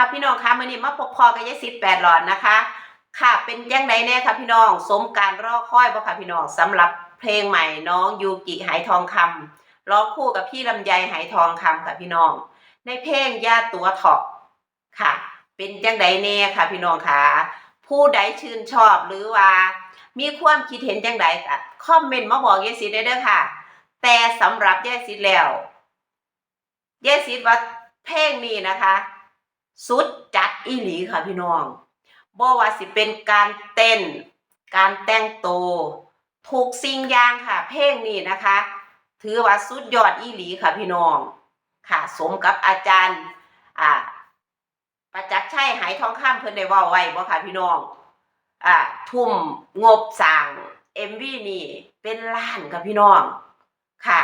ค่ะพี่น้องคะมื่อนี้มาพบพอกับยายสิทธิ์แปดหลอดนะคะ ค่ะเป็นยังไงแน่ค่ะพี่น้องสมการรอคอยบ่ค่ะพี่น้องสำหรับเพลงใหม่น้องยูกิไหทองคำร้องคู่กับพี่ลำไยไหทองคำค่ะพี่น้อง ในเพลงย่าตัวถาะค่ะ เป็นยังไงแน่ค่ะพี่น้องคะผู้ใดชื่นชอบหรือว่า มีความคิดเห็นจังใดก็คอมเมนต์มาบอกยายสิทธิ์ได้เด้อค่ะ แต่สำหรับยายสิทธิ์แล้วยายสิทธิ์ว่าเพลงนี้นะคะ สุดจัดอีหลีค่ะพี่น้องบ่ว่าสิเป็นการเต้น การแต่งตัวทุกสิ่งยางค่ะ เพลงนี้นะคะ ถือว่าสุดยอดอีหลีค่ะพี่น้อง ค่ะสมกับอาจารย์ อ่า ประจักษ์ชัยหายทองคำเพิ่นได้ว้าไว้บ่ค่ะพี่น้อง อ่า ทุ่มงบสร้าง MV นี่ เป็นล้านค่ะพี่น้อง ค่ะ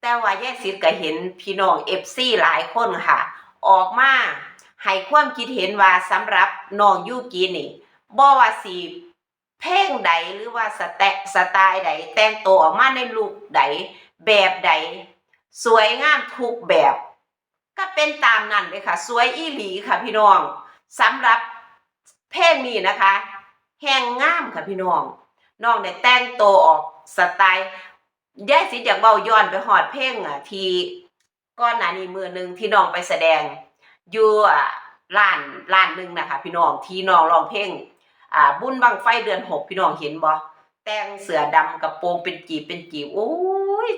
แต่ว่าแยกสิทธิ์ก็เห็นพี่น้อง FC หลายคนค่ะ ออกมาให้ความคิดเห็นว่าสำหรับน้องยูกินี่บ่ว่าสิเพลงใดหรือว่าสแตสไตล์ใด แต่งตัวออกมาในลุคใดแบบใด สวยงามทุกแบบ ก็เป็นตามนั้นเลยค่ะ สวยอีหลีค่ะพี่น้องสำหรับเพลงนี้นะคะ แห่งงามค่ะพี่น้องน้องได้แต่งตัวออกสไตล์ยายสิอยากเบาย้อนไปหอดเพลงอะที่ ก่อนหน้านี้มือหนึ่งที่น้องไปแสดงอยู่อ่าร้านร้านหนึ่งนะคะ พี่น้องที่น้องร้องเพลงอ่าบุญบังไฟเดือนหกพี่น้องเห็นบ่แต่งเสือดำกับโปรงเป็นจีบเป็นจีบโอ้ย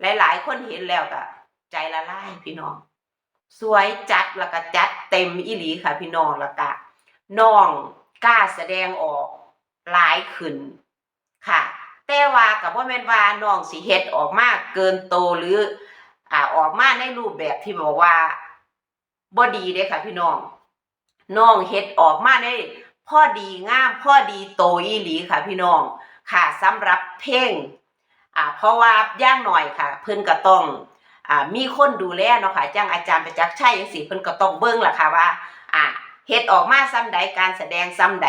หลาย ๆ คนเห็นแล้วก็ใจละลายพี่น้อง สวยจัดแล้วก็จัดเต็มอีหลีค่ะ พี่น้องแล้วก็น้องกล้าแสดงออกหลายขึ้นค่ะ แต่ว่ากับว่าแม่นว่าน้องสิเฮ็ดออกมากเกินโตหรือ อ่าออกมาในรูปแบบที่บอกว่าบ่ดีเด้ค่ะ พี่น้องน้องเฮ็ดออกมาได้พ่อดีงามพ่อดีโตอีหลีค่ะ พี่น้องค่ะสำหรับเพลงอ่าเพราะว่าย่างหน่อยค่ะ เพิ่นก็ต้องอ่ามีคนดูแลเนาะค่ะจ้างอาจารย์ประจักษ์ชัยจังซี่เพิ่นก็ต้องเบิ่งล่ะค่ะว่าอ่าเฮ็ดออกมาซ้ำใดการแสดงซ้ำใด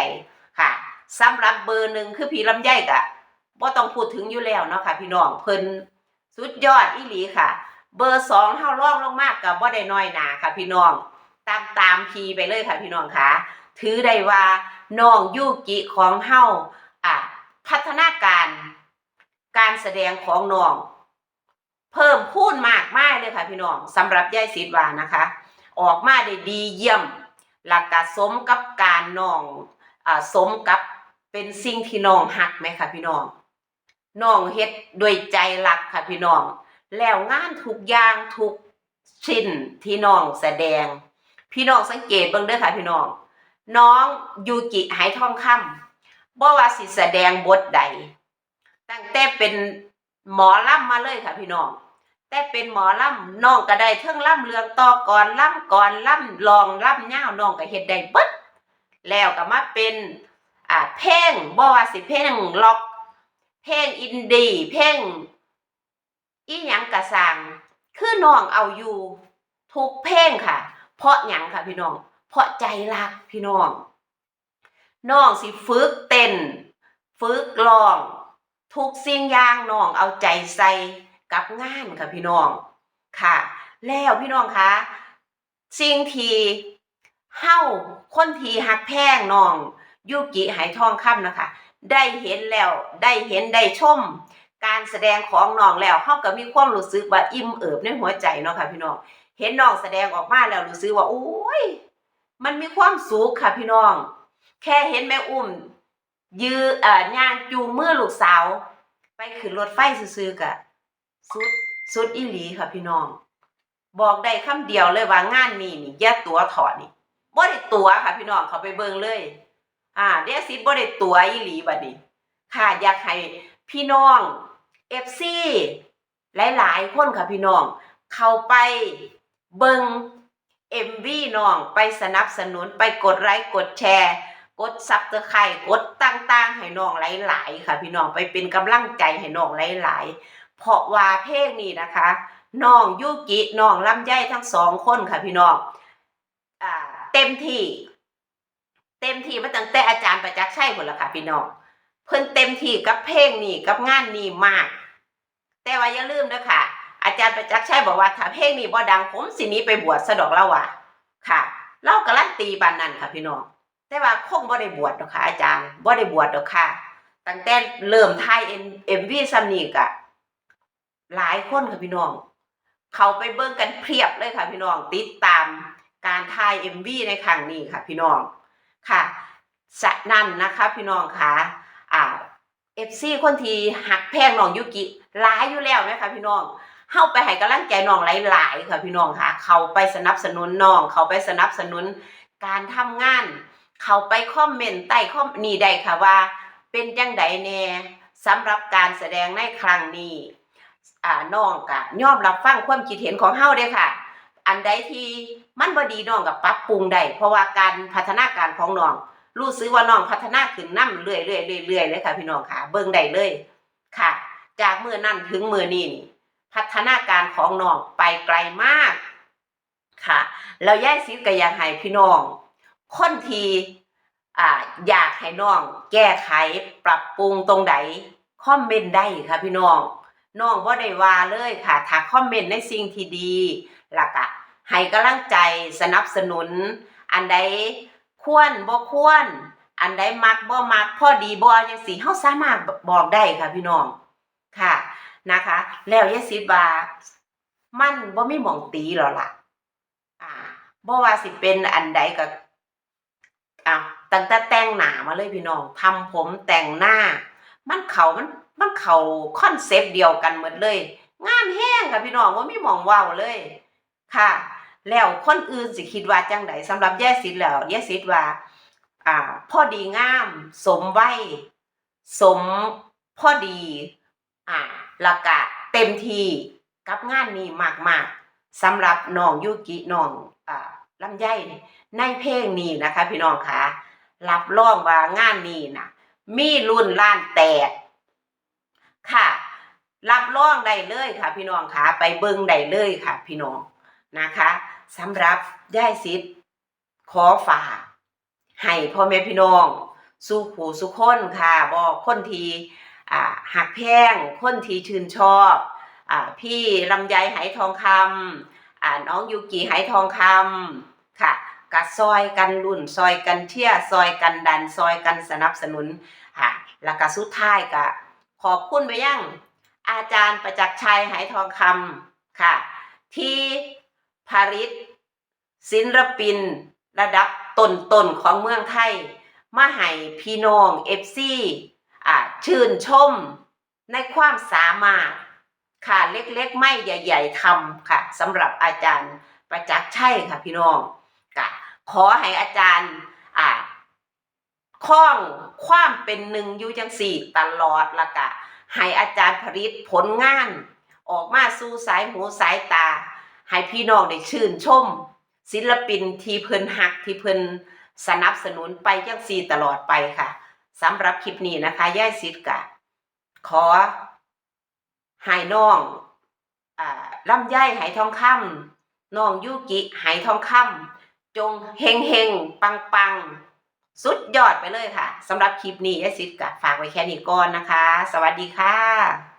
ค่ะสำหรับเบอร์หนึ่งคือพี่ลำไยก็บ่ต้องพูดถึงอยู่แล้วเนาะค่ะ พี่น้องเพิ่นสุดยอดอีหลีค่ะ เบอร์สองเฮาล่องลงมากกับบ่าได้น้อยหนาค่ะ พี่น้อง ตามตามพีไปเลยค่ะพี่น้องค่ะ ถือได้ว่าน้องยูกิของเฮาอะพัฒนาการการแสดงของน้อง เพิ่มพูนมากมากเลยค่ะพี่น้องสำหรับยายศิษวานะคะ ออกมาได้ดีเยี่ยม หลักกะสมกับการน้องอ่าสมกับเป็นสิ่งที่น้องหักไหมค่ะพี่น้องน้องเฮ็ดด้วยใจรักค่ะพี่น้อง แล้วงานทุกอย่างทุกชิ้นที่น้องแสดง พี่น้องสังเกตเบิ่งเด้อค่ะพี่น้อง น้องยูกิไหทองคำบ่ว่าสิแสดงบทใด ตั้งแต่เป็นหมอล่ำมาเลยค่ะพี่น้อง แต่เป็นหมอล่ำน้องก็ได้เทิงล่ำเรืองต่อก่อนล่ำก่อนล่ำลองล่ำย่าน้องก็เฮ็ดได้เบิดแล้วก็มาเป็นอ่าเพลงบ่ว่าสิเพลงล็อก เพลงอินดี้เพลง อีหยังกะสังคือน้องเอาอยู่ทุกเพลงค่ะ เพราะหยังค่ะพี่น้อง เพราะใจรักพี่น้องน้องสิฝึกเต้นฝึกร้อง ทุกสิ่งอย่างน้องเอาใจใส่กับงานค่ะพี่น้องค่ะ แล้วพี่น้องคะสิ่งที่เฮาคนที่หักแพงน้องยูกิไหทองคำนะคะ ได้เห็นแล้วได้เห็นได้ชม การแสดงของน้องแล้วเขาก็มีความรู้สึกว่าอิ่มเอิบในหัวใจเนาะค่ะพี่น้องเห็นน้องแสดงออกมาแล้วรู้สึกว่าโอ้ยมันมีความสุขค่ะพี่น้อง แค่เห็นแม่อุ้ม ยือเอ่อย่างจูงมือลูกสาว ไปขึ้นรถไฟซื่อๆกะสุดสุดอีหลีค่ะพี่น้อง บอกได้คำเดียวเลยว่างานนี้นี่อย่าตัวถอดนี่บ่ได้ตัวค่ะพี่น้องเขาไปเบิ่งเลย อ่าเดี๋ยวสิบ่ได้ตัวอีหลีบัดนี้ค่ะอยากให้พี่น้อง FC หลาย ๆ คนค่ะพี่น้อง เข้าไปเบิง MV น้องไปสนับสนุนไปกดไลค์กดแชร์ กดซับสไครต์กดต่างๆ ให้น้องหลาย ๆ ค่ะ พี่น้องไปเป็นกำลังใจให้น้องหลาย ๆ เพราะว่าเพลงนี้นะคะน้องยูกิน้องลำไยทั้งสองคนค่ะพี่น้องอ่าเต็มที่ เต็มที่มาตั้งแต่อาจารย์ประจักษ์ชัยพุ่นละค่ะพี่น้อง เพิ่นเต็มที่กับเพลงนี้กับงานนี้มาก แต่ว่าอย่าลืมนะค่ะ อาจารย์ประจักษ์ชัยบอกว่าถ้าเพลงนี้บ่ดังผมสินี้ไปบวชสะดอกแล้วว่ะค่ะเราการันตีบานนั้นค่ะพี่น้องแต่ว่าคงบ่ได้บวชดอกค่ะ อาจารย์บ่ได้บวชดอกค่ะ ตั้งแต่เริ่มถ่ายเอ็มวีซัมนี่กะหลายคนค่ะพี่น้อง เขาไปเบิ่งกันเพียบเลยค่ะพี่น้องติดตามการถ่าย MV ในครั้งนี้ค่ะพี่น้องค่ะสะนั่นนะคะพี่น้องค่ะ เอ่า FC คนที่หักแพงน้องยุกิหลายอยู่แล้วไหมคะพี่น้องเฮาไปให้กำลังใจน้องหลายๆค่ะพี่น้องค่ะ เขาไปสนับสนุนน้อง เขาไปสนับสนุนการทำงาน เขาไปคอมเมนต์ใต้คอมนี่ได้ค่ะว่า เป็นจังไดแน่สำหรับการแสดงในครั้งนี้อ่าน้องก็ยอมรับฟังความคิดเห็นของเฮาเด้ค่ะ อันใดที่มันบ่ดีน้องก็ปรับปรุงได้เพราะว่าการพัฒนาการของน้อง รู้สึกว่าน้องพัฒนาขึ้นนำเรื่อยๆเรื่อยๆเลยค่ะ พี่น้องค่ะ เบิ่งได้เลยค่ะ จากเมื้อนั้นถึงเมื้อนี้นี่ พัฒนาการของน้องไปไกลมากค่ะแล้วยายซิดก็อยากให้พี่น้อง คนทีอ่าอยากให้น้อง แก้ไขปรับปรุงตรงใดคอมเมนต์ได้ค่ะพี่น้องน้องบ่าได้ว่าเลยค่ะถ้าคอมเมนต์ในสิ่งที่ดีแล้วก็ให้กำลังใจสนับสนุน อันใด ควรบ่ควร อันใดมักบ่มักพอดีบ่จังซี่เฮาสามารถบอกได้ค่ะพี่น้องค่ะนะคะ แล้วยายสิว่ามันบ่มีหม่องตีหรอกล่ะ อ่าบ่ว่าสิเป็นอันใดก็อะตั้งแต่แต่งหน้ามาเลยพี่น้องทำผมแต่งหน้า มันเขามันมันเขาคอนเซปต์เดียวกันหมดเลย งามแห้งค่ะพี่น้องว่ามีหมองเว้าเลย ค่ะ แล้วคนอื่นสิคิดว่าจังไดสำหรับแย่สิทธิ์แล้วแย่สิทธิ์ว่า อ่าพอดีงาม สมวัยสมพอดี อ่าแล้วก็เต็มที่กับงานนี้มากๆสำหรับน้องยูกิน้องอ่าลำไยนในเพลงนี้นะคะ พี่น้องคะรับรองว่างานนี้นะมีรุ่นล้านแตก ค่ะ รับรองได้เลยค่ะ พี่น้องคะไปเบิ่งได้เลยค่ะ พี่น้อง นะคะสำหรับย่ายสิทธิ์ขอฝากให้พ่อแม่พี่น้อง สู้ผู้สุคนค่ะบอกคนทีอ่าหักแพงคนทีชื่นชอบอ่าพี่ลำไยไหทองคำอ่าน้องยูกิไหทองคำค่ะกัซอยกันรุ่นซอยกันเที่ยซอยกันดันซอยกันสนับสนุนค่ะแล้วก็สุดท้ายก็ขอบคุณไปยังอาจารย์ประจักษ์ชัยไหทองคำค่ะ ที่ ผลิตศิลปิน ระดับต้นๆของเมืองไทย มาให้พี่น้องเอฟซีอ่าชื่นชมในความสามารถค่ะเล็กๆ ไม่ใหญ่ ๆทำค่ะสำหรับอาจารย์ประจักษ์ชัยค่ะพี่น้องกะขอให้อาจารย์อ่าคล้องความเป็นหนึ่งอยู่จังสี่ตลอดละกะให้อาจารย์ผลิตผลงาน ออกมาสู่สายหูสายตา ให้พี่น้องได้ชื่นชม ศิลปินที่เพิ่นหักที่เพิ่นสนับสนุนไปจังสี่ตลอดไปค่ะสำหรับคลิปนี้นะคะย่ายสิทธิ์กะ ขอให้น้องอ่าลำไยทองคำน้องยูกิไหทองคำจงเฮงเฮงปังปังสุดยอดไปเลยค่ะสำหรับคลิปนี้ย่ายสิทธิ์กะฝากไว้แค่นี้ก่อนนะคะ สวัสดีค่ะ